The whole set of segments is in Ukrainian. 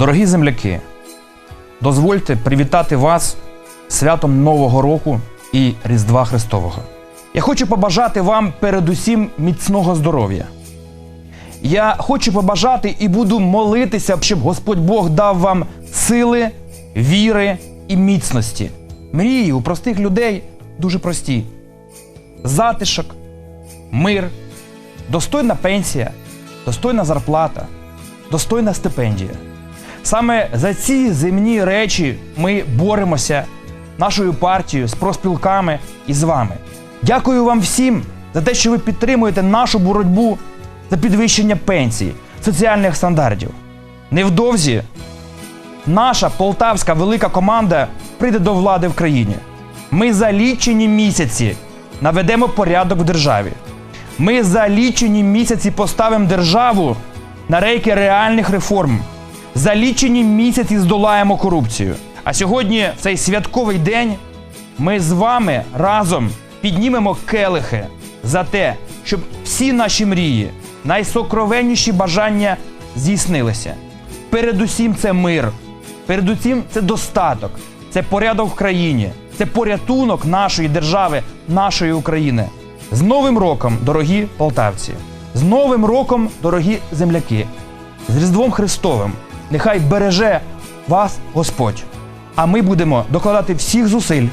Дорогі земляки, дозвольте привітати вас святом Нового року і Різдва Христового. Я хочу побажати вам передусім міцного здоров'я. Я хочу побажати і буду молитися, щоб Господь Бог дав вам сили, віри і міцності. Мрії у простих людей дуже прості: затишок, мир, достойна пенсія, достойна зарплата, достойна стипендія. Саме за ці земні речі ми боремося нашою партією з проспілками і з вами. Дякую вам всім за те, що ви підтримуєте нашу боротьбу за підвищення пенсій, соціальних стандартів. Невдовзі наша полтавська велика команда прийде до влади в країні. Ми за лічені місяці наведемо порядок в державі. Ми за лічені місяці поставимо державу на рейки реальних реформ. За лічені місяці здолаємо корупцію. А сьогодні, в цей святковий день, ми з вами разом піднімемо келихи за те, щоб всі наші мрії, найсокровенніші бажання здійснилися. Передусім, це мир, передусім, це достаток, це порядок в країні, це порятунок нашої держави, нашої України. З Новим роком, дорогі полтавці! З Новим роком, дорогі земляки! З Різдвом Христовим! Нехай береже вас Господь! А ми будемо докладати всіх зусиль,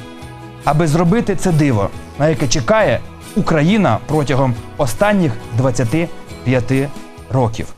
аби зробити це диво, на яке чекає Україна протягом останніх 25 років.